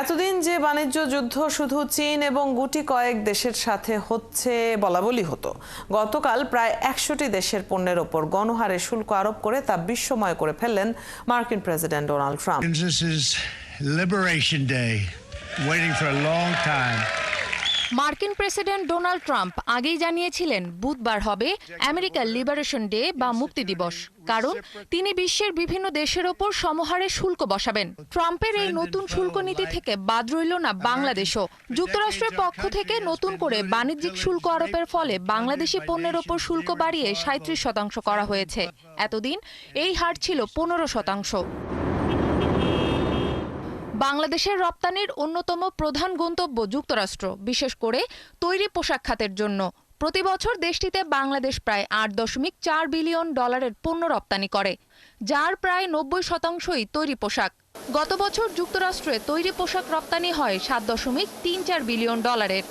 এতদিন যে বাণিজ্য যুদ্ধ শুধু চীন এবং গুটি কয়েক দেশের সাথে হচ্ছে বলা বলি হতো। গতকাল প্রায় একশোটি দেশের পণ্যের ওপর গণহারে শুল্ক আরোপ করে তা বিশ্বময় করে ফেললেন মার্কিন প্রেসিডেন্ট ডোনাল্ড ট্রাম্প। মার্কিন প্রেসিডেন্ট ডোনাল্ড ট্রাম্প আগেই জানিয়েছিলেন বুধবার হবে আমেরিকার লিবারেশন ডে বা মুক্তি দিবস। কারণ তিনি বিশ্বের বিভিন্ন দেশের ওপর সমহারে শুল্ক বসাবেন। ট্রাম্পের এই নতুন শুল্ক নীতি থেকে বাদ রইল না বাংলাদেশও। যুক্তরাষ্ট্রের পক্ষ থেকে নতুন করে বাণিজ্যিক শুল্ক আরোপের ফলে বাংলাদেশি পণ্যের ওপর শুল্ক বাড়িয়ে সাঁত্রিশ শতাংশ করা হয়েছে। এতদিন এই হার ছিল পনেরো শতাংশ। বাংলাদেশের রপ্তানির অন্যতম প্রধান গন্তব্য যুক্তরাষ্ট্র, বিশেষ করে তৈরি পোশাক খাতের জন্য। প্রতি বছর দেশটিতে বাংলাদেশ প্রায় আট দশমিক চার বিলিয়ন ডলারের পণ্য রপ্তানি করে, যার প্রায় নব্বই শতাংশই তৈরি পোশাক। গত বছর যুক্তরাষ্ট্রে তৈরি পোশাক রপ্তানি হয় সাত দশমিক তিন চার বিলিয়ন ডলারের।